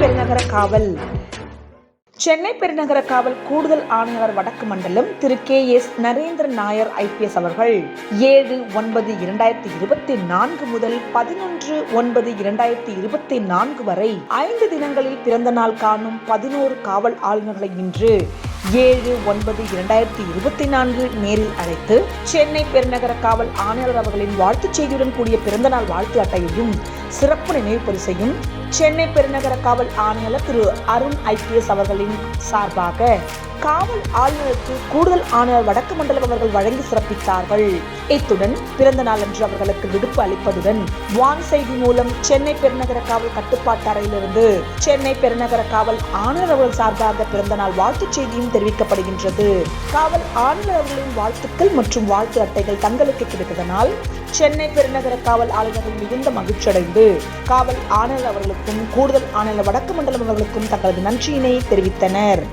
பெருநகர காவல். சென்னை பெருநகர காவல் கூடுதல் ஆணையாளர் வடக்கு மண்டலம் Thiru K S Narendra Nair IPS அவர்கள் ஏழு ஒன்பது இரண்டாயிரத்தி இருபத்தி நான்கு முதல் பதினொன்று ஒன்பது இரண்டாயிரத்தி இருபத்தி நான்கு வரை ஐந்து தினங்களில் பிறந்த நாள் காணும் பதினோரு காவல் ஆளுநர்களை இன்று ஏழு ஒன்பது இரண்டாயிரத்தி இருபத்தி நான்கு நேரில் அழைத்து சென்னை பெருநகர காவல் ஆணையாளர் அவர்களின் வாழ்த்துச் செய்தியுடன் கூடிய பிறந்தநாள் வாழ்த்து அட்டையையும் சிறப்பு நினைவு பரிசையும் சென்னை பெருநகர காவல் ஆணையாளர் திரு அருண் ஐபிஎஸ் அவர்களின் சார்பாக காவல் ஆளுநருக்கு கூடுதல் ஆணையர் வடக்கு மண்டலம் அவர்கள் வழங்கி சிறப்பித்தார்கள். இத்துடன் பிறந்த அன்று அவர்களுக்கு விடுப்பு அளிப்பதுடன் வான் செய்தி மூலம் சென்னை பெருநகர காவல் கட்டுப்பாட்டு அறையிலிருந்து சென்னை பெருநகர காவல் ஆணையர் அவர்கள் சார்பாக பிறந்த நாள் வாழ்த்துச் செய்தியும் தெரிவிக்கப்படுகின்றது. காவல் ஆணையர் அவர்களின் வாழ்த்துக்கள் மற்றும் வாழ்த்து அட்டைகள் தங்களுக்கு கிடைத்ததனால் சென்னை பெருநகர காவல் ஆளுநர்கள் மிகுந்த மகிழ்ச்சியடைந்து காவல் ஆணையர் அவர்களுக்கும் கூடுதல் ஆணையர் வடக்கு மண்டலம் அவர்களுக்கும் தங்களது நன்றியினை தெரிவித்தனர்.